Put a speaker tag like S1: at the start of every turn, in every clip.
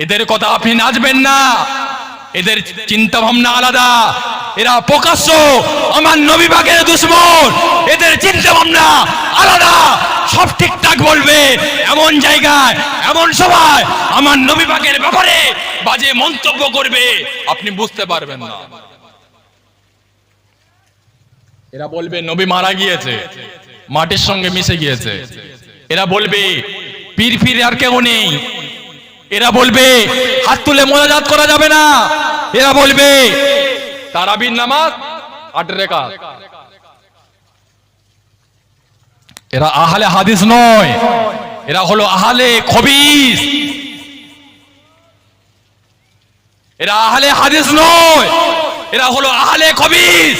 S1: এদের কথা আপনি নাচবেন না। এদের চিন্তা ভাবনা আলাদা। এরা প্রকাশ্য। আমার নবী পাকের দুশ্মন। এদের চিন্তা ভাবনা আলাদা। সব ঠিকঠাক বলবে। এমন জায়গায়, এমন সবাই আমার নবী পাকের ব্যাপারে বাজে মন্তব্য করবে। আপনি বুঝতে পারবেন না। এরা বলবে, নবী মারা গিয়েছে। মাটির সঙ্গে মিশে গিয়েছে। এরা বলবে, পীর ফির আর কেউ নেই। এরা বলবে, হাত তুলে মোনাজাত করা যাবে না। এরা বলবে, তারাবির নামাজ আট রেখা এরা আহলে হাদিস নয়, এরা হলো আহলে খবিস। এরা আহলে হাদিস নয়, এরা হলো আহলে খবিস।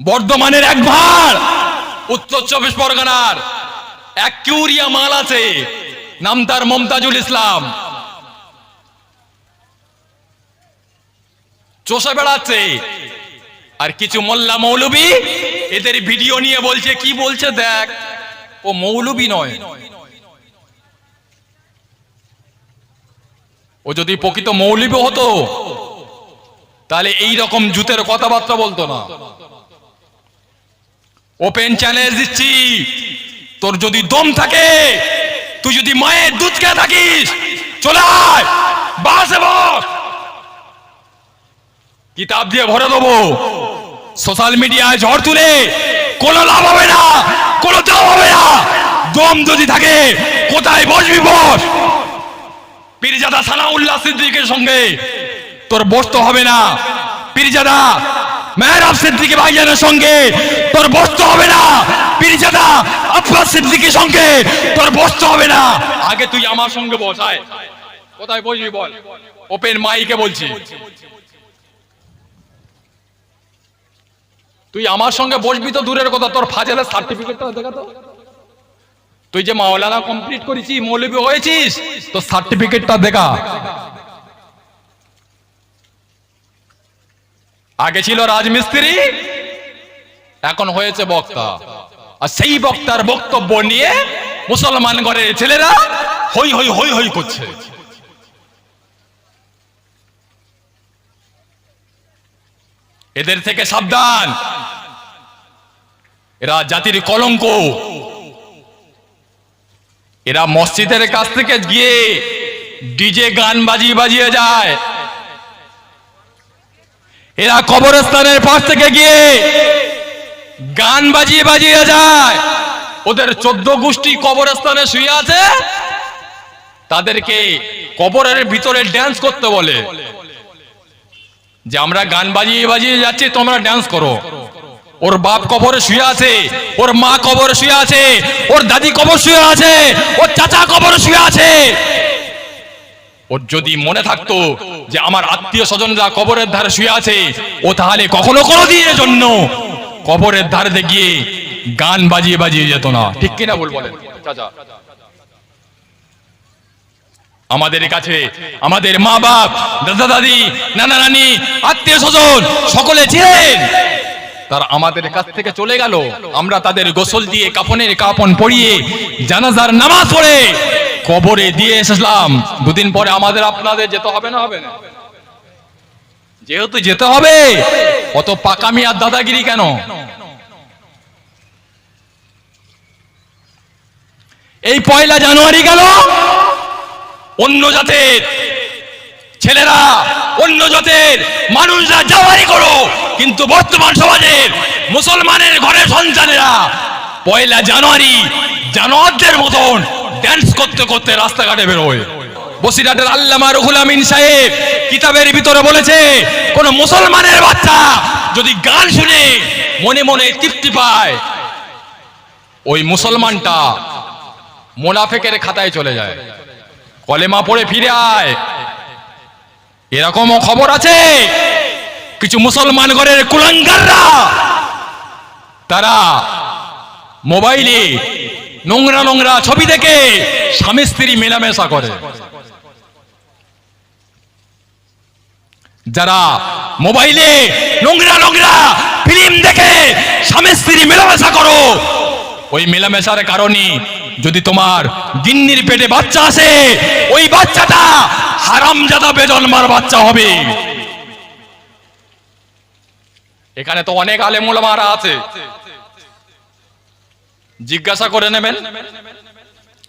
S1: বর্ধমানের এক ভার উত্তর চব্বিশ পরগনার এক কিউরিয়া মাল আছে। নাম তার মমতাজুল ইসলাম। চষে বেড়াচ্ছে। আর কিছু মোল্লা মৌলবী এদের ভিডিও নিয়ে বলছে, কি বলছে দেখ? ও মৌলবী নয়। ও যদি প্রকৃত মৌলবী হতো, তাহলে এই রকম জুতের কথাবার্তা বলতো না। ওপেন চ্যালেঞ্জ দিচ্ছি তোর যদি দম থাকে তুই যদি মায়ের দুধ খেয়ে থাকিস, চলে আয়, বাসে কিতাব দিয়ে ভরে দেবো। সোশ্যাল মিডিয়ায় ঝড় তুলে, কোনো লাভ হবে না, কোনো দাম হবে না। দম যদি থাকে, কোথায় বসবি বস? পীরজাদা সানাউল্লাহ সিদ্দিকের সঙ্গে তোর বসতে হবে না। পীরজাদা মেহরাব সিদ্দিকী ভাইজানের সঙ্গে তোর বসতে হবে না। পীরজাদা আব্বাস সিদ্দিকীর সঙ্গে তোর বসতে হবে না। আগে তুই আমার সঙ্গে বসায় কোথায় বসবি বল? ওপেন মাইকে বলছি। তুই আমার সঙ্গে বসবি তো দূরের কথা, তোর ফাজেলের সার্টিফিকেটটা দেখা তো। তুই যে মাওলানা কমপ্লিট করেছিস, মৌলবী হয়েছিস তো সার্টিফিকেটটা দেখা। আগে ছিল রাজমিস্ত্রি, এখন হয়েছে বক্তা। আর সেই বক্তার বক্তব্য নিয়ে মুসলমান ঘরের ছেলেরা হই হই হই হই করছে। এদের থেকে সাবধান। এরা জাতির কলঙ্ক। এরা মসজিদের কাছ থেকে গিয়ে ডিজে গান বাজিয়ে বাজিয়ে যায়। এরা কবরস্থানের পাশ থেকে গিয়ে গান বাজিয়ে বাজিয়ে যায়। ওদের চোদ্দ গোষ্ঠী কবরস্থানে শুয়ে আছে। তাদেরকে কবরের ভিতরে ড্যান্স করতে বলে। যে আমরা গান বাজিয়ে বাজিয়ে যাচ্ছি, তোমরা ড্যান্স করো। ওর বাপ কবরে শুয়ে আছে, ওর মা কবরে শুয়ে আছে, ওর দাদি কবর শুয়ে আছে, ওর চাচা কবরে শুয়ে আছে। ওর যদি মনে থাকতো যে আমার আত্মীয় স্বজনরা কবরের ধারে শুয়ে আছে, ও তাহলে কখনো কোনো জন্য কবরের ধারে গিয়ে গান বাজিয়ে বাজিয়ে যেত না। ঠিক কিনা আমাদের কাছে, আমাদের মা বাপ, দাদা দাদি, নানা নানি, আত্মীয় স্বজন, সকলে ছিলেন। তারা আমাদের কাছ থেকে চলে গেল। আমরা তাদের গোসল দিয়ে কাপনের কাপন পরিয়ে জানাজার নামাজ পড়ে কবরে দিয়ে এসেছিলাম। দুদিন পরে আমাদের আপনাদের যেতে হবে না হবে না? যেহেতু যেতে হবে, অত পাকামি আর দাদাগিরি কেন? এই পয়লা জানুয়ারি গেল, অন্য জাতের ছেলেরা, অন্য জাতের মানুষরা জাওয়ারি করো। কিন্তু বর্তমান সমাজের মুসলমানের ঘরের সন্তানেরা পয়লা জানুয়ারি জানোয়ারদের মতন ড্যান্স করতে করতে রাস্তাঘাটে বেরোয়। বসিরহাটের আল্লামা রুহুল আমিন সাহেব কিতাবের ভিতরে বলেছে, কোন মুসলমানের বাচ্চা যদি গান শুনে মনে মনে তৃপ্তি পায়, ওই মুসলমানটা মোনাফেকের খাতায় চলে যায়। কলেমা পড়ে ফিরে আয়। এরকমও খবর আছে, কিছু মুসলমান ঘরের কুলাঙ্গাররা, তারা মোবাইলে নোংরা নোংরা ছবি দেখে স্বামী স্ত্রী মেলামেশা করে। যারা মোবাইলে নোংরা নোংরা ফিল্ম দেখে স্বামী স্ত্রী মেলামেশা করো, ওই মেলামেশার কারণে যদি তোমার গিন্নির পেটে বাচ্চা আসে, ওই বাচ্চাটা হারাম হারামজাদা বেজন্মার বাচ্চা হবে। এখানে তো অনেক আলেমুলামারা আছে। জিজ্ঞাসা করে নেবেন,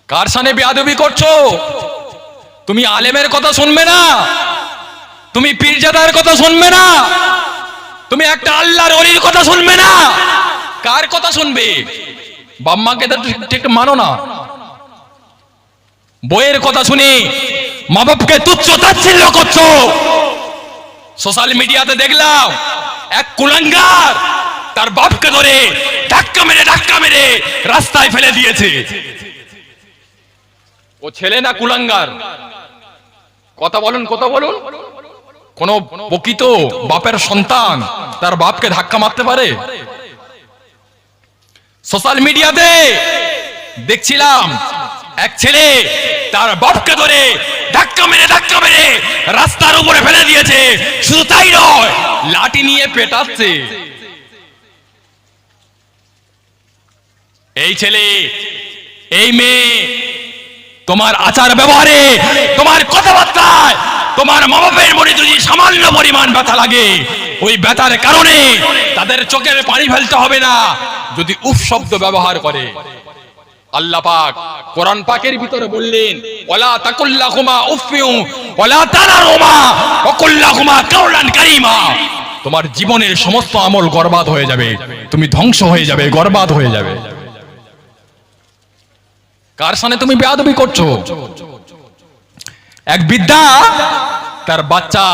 S1: কার সানে বেয়াদবি করছ? তুমি আলেমের কথা শুনবে না, তুমি পীরজাদার কথা শুনবে না, তুমি একটা আল্লাহর অলির কথা শুনবে না। কার কথা শুনবে? বাম্মাকে তো ঠিক- মানো না। বইয়ের কথা শুনি মা বাপকে তুচ্ছ তাচ্ছিল্য করছ। সোশ্যাল মিডিয়াতে দেখলাম, এক কুলাঙ্গার তার বাপকে ধরে ধাক্কা মেরে ধাক্কা মেরে রাস্তায় ফেলে দিয়েছে। ও ছেলে না কুলাঙ্গার? কথা বলুন কথা বলুন। কোন প্রকৃত বাপের সন্তান তার বাপকে ধাক্কা মারতে পারে? সোশ্যাল মিডিয়াতে দেখছিলাম এক ছেলে তার বাপকে ধরে ধাক্কা মেরে ধাক্কা মেরে রাস্তার উপরে ফেলে দিয়েছে। শুধু তাই নয়, লাঠি নিয়ে পেটাচ্ছে। এই ছেলে, এই মেয়ে, তোমার আচার ব্যবহারে, তোমার কথাবার্তায়, তোমার মা বাপের মনে যদি সামান্য পরিমাণ ব্যথা লাগে, ওই ব্যথার কারণে তাদের চোখের পানি ফেলতে হবে না। যদি উফ শব্দ ব্যবহার করে। আল্লাহ পাক কোরআন পাকের ভিতরে বললেন, ওয়ালা তাকুল্লাহুমা উফিউ ওয়ালা তানারুমা, ওয়াকুল্লাহুমা কাওলান কারীমা। তোমার জীবনের সমস্ত আমল বরবাদ হয়ে যাবে। তুমি ধ্বংস হয়ে যাবে বরবাদ হয়ে যাবে। কার সামনে তুমি বেয়াদবি করছ? এক বিদ্যা, তার বাচ্চা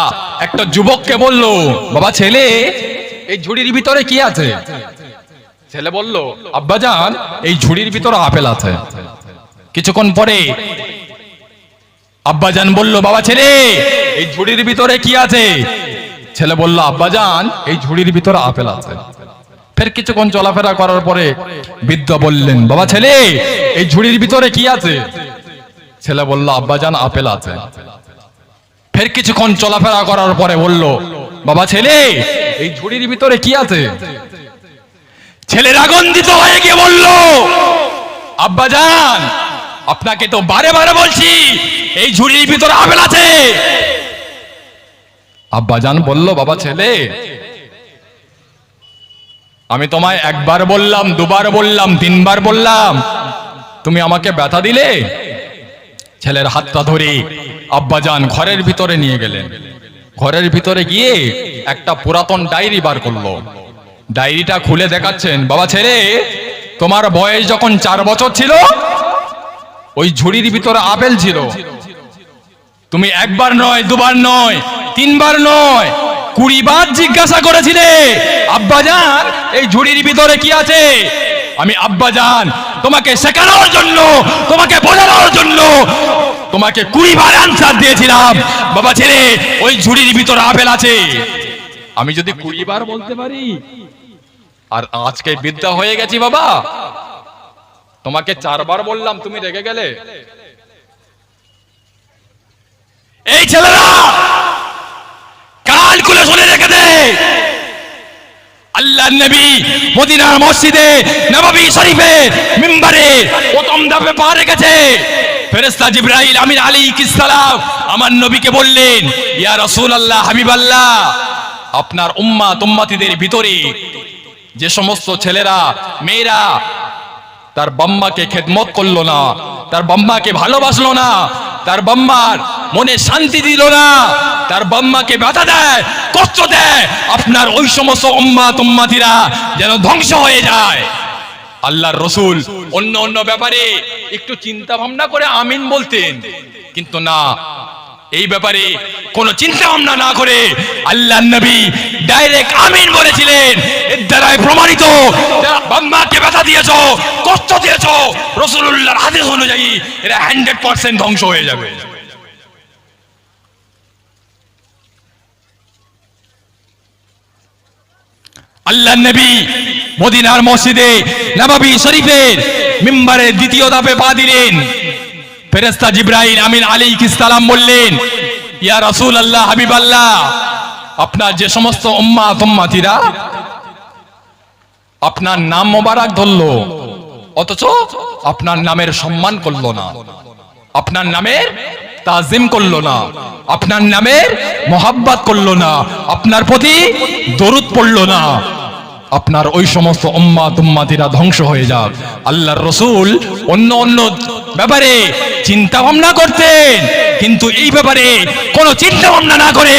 S1: একটা যুবককে বলল, বাবা ছেলে, এই ঝুড়ির ভিতরে কি আছে? ছেলে বলল আব্বাজান এই ঝুড়ির ভিতরে আপেল আছে। কিছুক্ষণ পরে আব্বাজান বলল, বাবা ছেলে, এই ঝুড়ির ভিতরে কি আছে? ছেলে বলল আব্বাজান এই ঝুড়ির ভিতরে আপেল আছে। ফের কিছুক্ষণ চলাফেরা করার পরে বৃদ্ধ বললেন, বাবা ছেলে, এই ঝুড়ির ভিতরে কি আছে? ছেলে বলল, আব্বাজান আপেল আছে। ফের কিছুক্ষণ চলাফেরা করার পরে বলল, বাবা ছেলে, এই ঝুড়ির ভিতরে কি আছে? ছেলে রাগন্দিত হয়ে গিয়ে বলল, আব্বাজান, আপনাকে তো বারে বারে বলছি, এই ঝুড়ির ভিতরে আপেল আছে। আব্বাজান বলল, বাবা ছেলে আমি তোমায় একবার বললাম, দুবার বললাম, তিনবার বললাম। তুমি আমাকে ব্যথা দিলে? ছেলের হাতটা ধরে আব্বাজান ঘরের ভিতরে নিয়ে গেলেন। ঘরের ভিতরে গিয়ে একটা পুরাতন ডায়েরি বার করল। ডায়েরিটা খুলে দেখাচ্ছেন, বাবা ছেলে, তোমার বয়স যখন চার বছর ছিল, ওই ঝুড়ির ভিতরে আপেল ছিল। তুমি একবার নয়, দুবার নয়, তিনবার নয় কুড়ি বার জিজ্ঞাসা করেছিলে। আব্বাজান, এই ঝুড়ির ভিতরে কি আছে? আমি, আব্বাজান, তোমাকে শেখানোর জন্য, তোমাকে বোঝানোর জন্য, তোমাকে কুড়ি বার আনসার দিয়েছিলাম। বাবা ছেলে, ওই ঝুড়ির ভিতরে আপেল আছে। আমি যদি কুড়ি বার বলতে পারি, আর আজকে বিদ্যা হয়ে গেছি বাবা। তোমাকে চারবার বললাম, তুমি রেগে গেলে। এই ছেলেরা কাল খুলে শুনে রেখে দে আল্লাহ নবী মদিনার মসজিদে নববী শরীফে মিম্বারে প্রথম ধাপে পা রেখেছে ফেরেশতা জিব্রাইল আমির আলাইহিস সালাম আমার নবীকে বললেন, ইয়া রাসূলুল্লাহ, হাবিবাল্লাহ, আপনার উম্মাত উম্মতিদের ভিতরে যে সমস্ত ছেলেরা, মেয়েরা তার বাম্মাকে খেদমত করল না, তার বাম্মাকে ভালোবাসলো না, তার বাম্মার মনে শান্তি দিল না। তার বাম্মাকে ব্যথা দেয়, কষ্ট দেয়। আপনার ওই সমস্ত উম্মা তুম্মাতিরা যেন ধ্বংস হয়ে যায়। আল্লাহর রসুল অন্য অন্য ব্যাপারে একটু চিন্তা ভাবনা করে আমিন বলতেন। কিন্তু না, এই ব্যাপারে কোনো চিন্তা ভাবনা না করে আল্লাহ নবী ডাইরেক্ট আমিন বলেছিলেন। এর দ্বারাই প্রমাণিত বাম্মাকে ব্যথা দিয়েছ, কষ্ট দিয়েছ রসুল্লাহর হাদিস অনুযায়ী এরা হান্ড্রেড পার্সেন্ট ধ্বংস হয়ে যাবে। আল্লাহ নবী মদিনার মসজিদে, নবাবী শরীফের মিম্বারের দ্বিতীয় ধাপে পা দিলেন। ফেরেস্তা জিব্রাহিম আমিন আলী সালাম বললেন, ইয়া রাসূল আল্লাহ হাবিব আল্লাহ আপনার যে সমস্ত উম্মা তুম্মাতিরা আপনার নাম মোবারক ধরলো, অথচ আপনার নামের সম্মান করল না, আপনার নামের তাজিম করল না, আপনার নামের মোহাব্বত করল না, আপনার প্রতি দরুদ পড়ল না আপনার ওই সমস্ত উম্মা তুম্মাতিরা ধ্বংস হয়ে যাক। আল্লাহর রসুল অন্য অন্য ব্যাপারে চিন্তা ভাবনা করতেন, কিন্তু এই ব্যাপারে কোনো চিন্তা ভাবনা না করে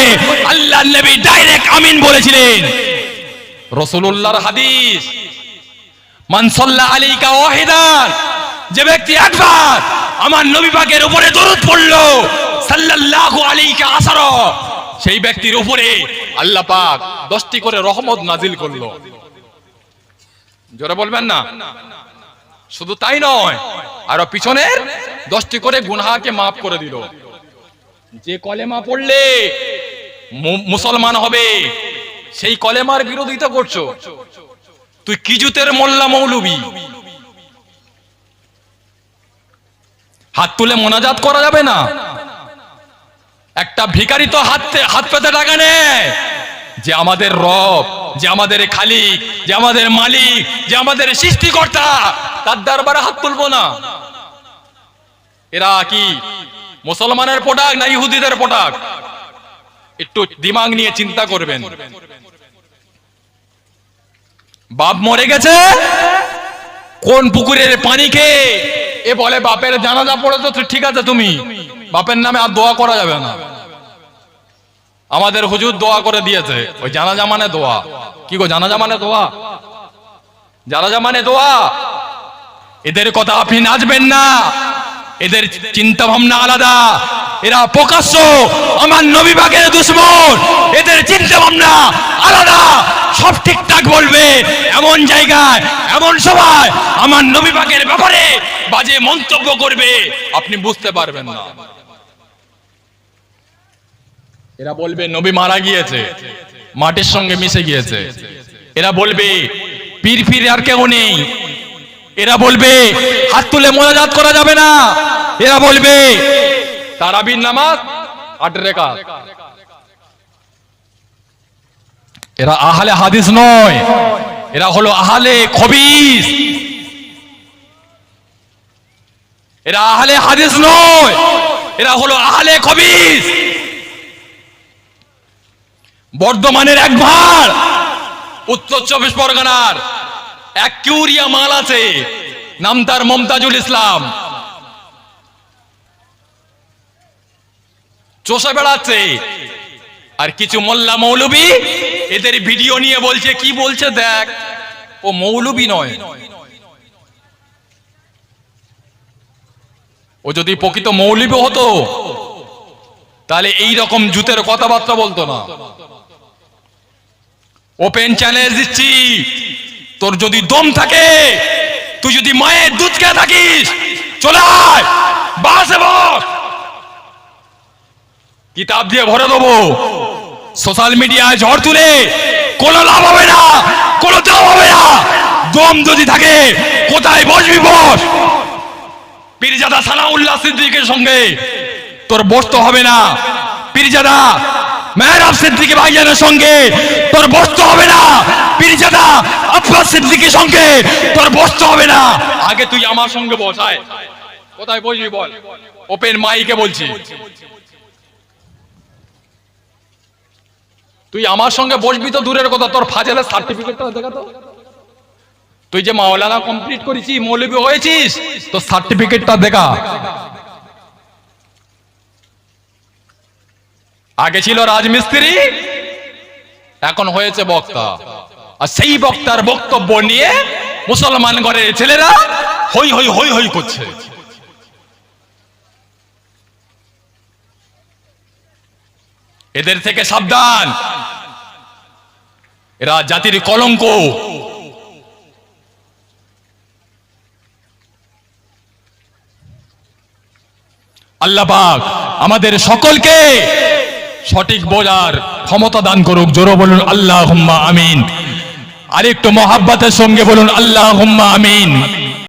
S1: আল্লাহ নবী ডাইরেক্ট আমিন বলেছিলেন। রসুল্লাহর হাদিস মানসল্লা আলীকা ওয়াহিদান যে ব্যক্তি একবার আমার নবী পাকের উপরে দরুদ পড়ল, সাল্লাল্লাহু আলাইহি আসার সেই ব্যক্তির উপরে আল্লাহ পাক দশটি করে রহমত নাজিল করল। জোরে বলবেন না? শুধু তাই নয়, আরও পিছনের দশটি করে গুনহাকে মাফ করে দিল। যে কলেমা পড়লে মুসলমান হবে, সেই কলেমার বিরোধিতা করছ। তুই কি জুতের মোল্লা মৌলবি। হাত তুলে মোনাজাত করা যাবে না? একটা ভিখারি তো হাত হাত পেতে টাকা নেয়। যে আমাদের রব, যে আমাদের খালিক, যে আমাদের মালিক, যে আমাদের সৃষ্টিকর্তা, তার দরবারে হাত তুলবো না। এরা কি মুসলমানের পোটাক না ইহুদিদের পোটাক একটু দিমাগ নিয়ে চিন্তা করবেন। বাপ মরে গেছে? কোন পুকুরের পানি খেয়ে এ বলে, বাপের জানাজা পড়েছো তো ঠিক আছে তুমি। বাপের নামে আর দোয়া করা যাবে না। আমাদের হুজুর দোয়া করে দিয়েছে। ওই জানাজা মানে দোয়া। কি গো, জানাজা মানে দোয়া? জানাজা মানে দোয়া? এদের কথা আপনি নাচবেন না। এদের চিন্তা ভাবনা আলাদা। এরা প্রকাশ্য। আমার নবী বাগের দুশ্মন। এদের চিন্তা ভাবনা আলাদা। সব ঠিকঠাক বলবে। এমন জায়গায়, এমন সবাই আমার নবী বাগের ব্যাপারে বাজে মন্তব্য করবে। আপনি বুঝতে পারবেন না। এরা বলবে, নবী মারা গিয়েছে, মাটির সঙ্গে মিশে গিয়েছে। এরা বলবে, পীর ফির আর কেউ নেই। এরা বলবে, হাত তুলে মোনাজাত করা যাবে না। এরা বলবে, তারাবির নামাজ আট রেখা এরা আহলে হাদিস নয়, এরা হলো আহলে খবিস। এরা আহলে হাদিস নয়, এরা হলো আহলে খবিস। বর্ধমানের এক ভাড়। উত্তর চব্বিশ পরগনার এক কিউরিয়া মাল আছে। নাম তার মমতাজুল ইসলাম। চষে বেড়াচ্ছে। আর কিছু মোল্লা মৌলবী এদের ভিডিও নিয়ে বলছে, কি বলছে দেখ? ও মৌলবী নয়। ও যদি প্রকৃত মৌলবী হতো, তাহলে এই রকম জুতের কথাবার্তা বলতো না। ওপেন চ্যালেঞ্জ দিচ্ছি। তোর যদি দম থাকে, তুই যদি মায়ের দুধ খেয়ে থাকিস, চলে আয় কিতাব দিয়ে ভরে দেবো। সোশ্যাল মিডিয়ায় ঝড় তুলে, কোনো লাভ হবে না, কোনো দাম হবে না। দম যদি থাকে, কোথায় বসবি বস? পীরজাদা সানাউল্লাহ সিদ্দিকের সঙ্গে তোর বসতে হবে না। পীরজাদা মেহরাব সিদ্দিকী ভাইজানের সঙ্গে, তোর বসতে হবে না। পীরজাদা আব্বাস সিদ্দিকীর সঙ্গে, তোর বসতে হবে না। আগে তুই আমার সঙ্গে বসায় কোথায় বসবি বল? ওপেন মাইকে বলছি। তুই আমার সঙ্গে বসবি তো দূরের কথা, তোর ফাজেলের সার্টিফিকেটটা দেখা তো। তুই যে মাওলানা কমপ্লিট করেছিস মৌলবী হয়েছিস, তোর সার্টিফিকেটটা দেখা। আগে ছিল রাজমিস্ত্রি, এখন হয়েছে বক্তা। আর সেই বক্তার বক্তব্য নিয়ে মুসলমান ঘরের ছেলেরা হই হই হই হই করছে। এদের থেকে সাবধান। এরা জাতির কলঙ্ক। আল্লাহ আমাদের সকলকে সঠিক বোঝার ক্ষমতা দান করুক। জোরো বলুন আল্লাহ আমিন। আরেকটু মহাব্বাতের সঙ্গে বলুন আল্লাহ আমিন।